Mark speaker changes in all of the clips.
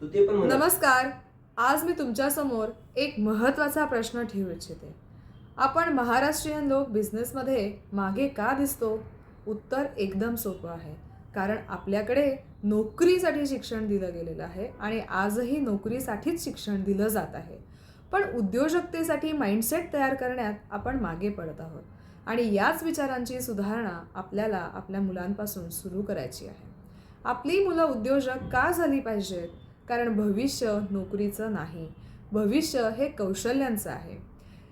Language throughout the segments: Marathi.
Speaker 1: तू ते पण म्हणा
Speaker 2: नमस्कार. आज मी तुमच्यासमोर एक महत्त्वाचा प्रश्न ठेवू इच्छिते. आपण महाराष्ट्रीयन लोक बिझनेसमध्ये मागे का दिसतो? उत्तर एकदम सोपं आहे. कारण आपल्याकडे नोकरीसाठी शिक्षण दिलं गेलेलं आहे आणि आजही नोकरीसाठीच शिक्षण दिलं जात आहे. पण उद्योजकतेसाठी माइंडसेट तयार करण्यात आपण मागे पडत आहोत. आणि याच विचारांची सुधारणा आपल्याला आपल्या मुलांपासून सुरू करायची आहे. आपली मुलं उद्योजक का झाली पाहिजेत? कारण भविष्य नोकरीचं नाही. भविष्य हे कौशल्यांचं आहे.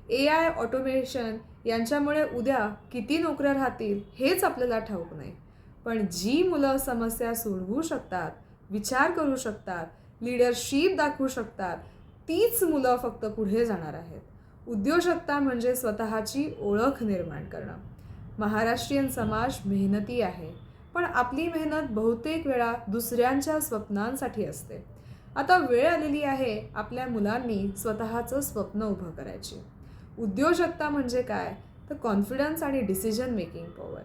Speaker 2: ए आय ऑटोमेशन यांच्यामुळे उद्या किती नोकऱ्या राहतील हेच आपल्याला ठाऊक नाही. पण जी मुलं समस्या सोडवू शकतात विचार करू शकतात लिडरशिप दाखवू शकतात तीच मुलं फक्त पुढे जाणार आहेत. उद्योजकता म्हणजे स्वतःची ओळख निर्माण करणं. महाराष्ट्रीयन समाज मेहनती आहे पण आपली मेहनत बहुतेक वेळा दुसऱ्यांच्या स्वप्नांसाठी असते. आता वेळ आलेली आहे आपल्या मुलांनी स्वतःचं स्वप्न उभं करायची. उद्योजकता म्हणजे काय? तर कॉन्फिडन्स आणि डिसिजन मेकिंग पॉवर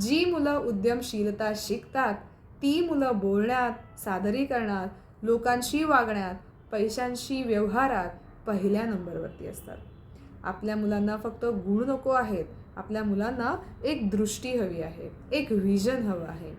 Speaker 2: जी मुलं उद्यमशीलता शिकतात ती मुलं बोलण्यात सादरीकरणात लोकांशी वागण्यात पैशांशी व्यवहारात पहिल्या नंबरवरती असतात. आपल्या मुलांना फक्त गुण नको आहेत. आपल्या मुलांना एक दृष्टी हवी आहे एक व्हिजन हवं आहे.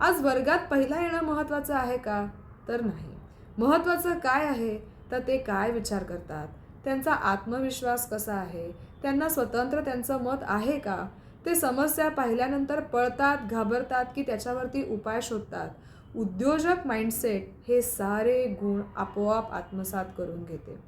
Speaker 2: आज वर्गात पहिला येणं महत्त्वाचं आहे का? तर नाही. महत्त्वाचं काय आहे? तर ते काय विचार करतात? त्यांचा आत्मविश्वास कसा आहे? त्यांना स्वतंत्र त्यांचं मत आहे का? ते समस्या पाहिल्यानंतर पळतात घाबरतात की त्याच्यावरती उपाय शोधतात. उद्योजक माइंडसेट हे सारे गुण आपोआप आत्मसात करून घेते.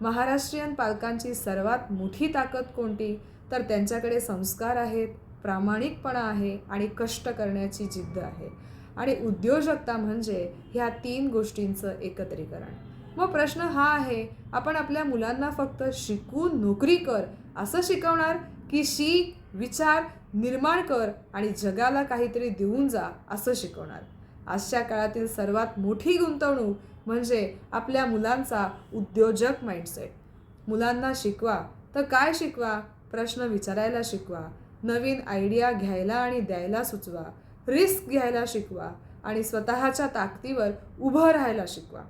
Speaker 2: महाराष्ट्रीयन पालकांची सर्वात मोठी ताकद कोणती? तर त्यांच्याकडे संस्कार आहेत प्रामाणिकपणा आहे आणि कष्ट करण्याची जिद्द आहे. आणि उद्योजकता म्हणजे ह्या तीन गोष्टींचं एकत्रीकरण. मग प्रश्न हा आहे आपण आपल्या मुलांना फक्त शिकून नोकरी कर असं शिकवणार की शिक विचार निर्माण कर आणि जगाला काहीतरी देऊन जा असं शिकवणार? आजच्या काळातील सर्वात मोठी गुंतवणूक म्हणजे आपल्या मुलांचा उद्योजक माइंडसेट मुलांना शिकवा तर काय शिकवा? प्रश्न विचारायला शिकवा नवीन आयडिया घ्यायला आणि द्यायला सुचवा. रिस्क घ्यायला शिकवा आणि स्वतःच्या ताकदीवर उभं राहायला शिकवा.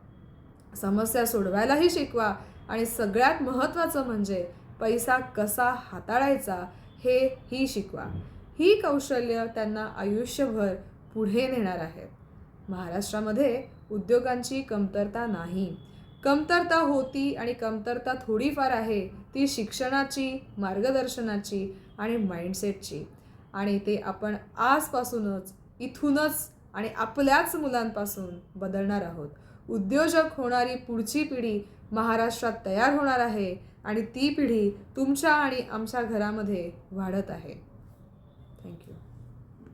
Speaker 2: समस्या सोडवायलाही शिकवा आणि सगळ्यात महत्त्वाचं म्हणजे पैसा कसा हाताळायचा हे ही शिकवा. ही कौशल्य त्यांना आयुष्यभर पुढे नेणार आहेत. महाराष्ट्रामध्ये उद्योगांची कमतरता नाही. कमतरता होती आणि कमतरता थोडीफार आहे ती शिक्षणाची मार्गदर्शनाची आणि माइंडसेटची आणि ते आपण आजपासूनच इथूनच आणि आपल्याच मुलांपासून बदलणार आहोत. उद्योजक होणारी पुढची पिढी महाराष्ट्रात तयार होणार आहे आणि ती पिढी तुमच्या आणि आमच्या घरामध्ये वाढत आहे. थँक्यू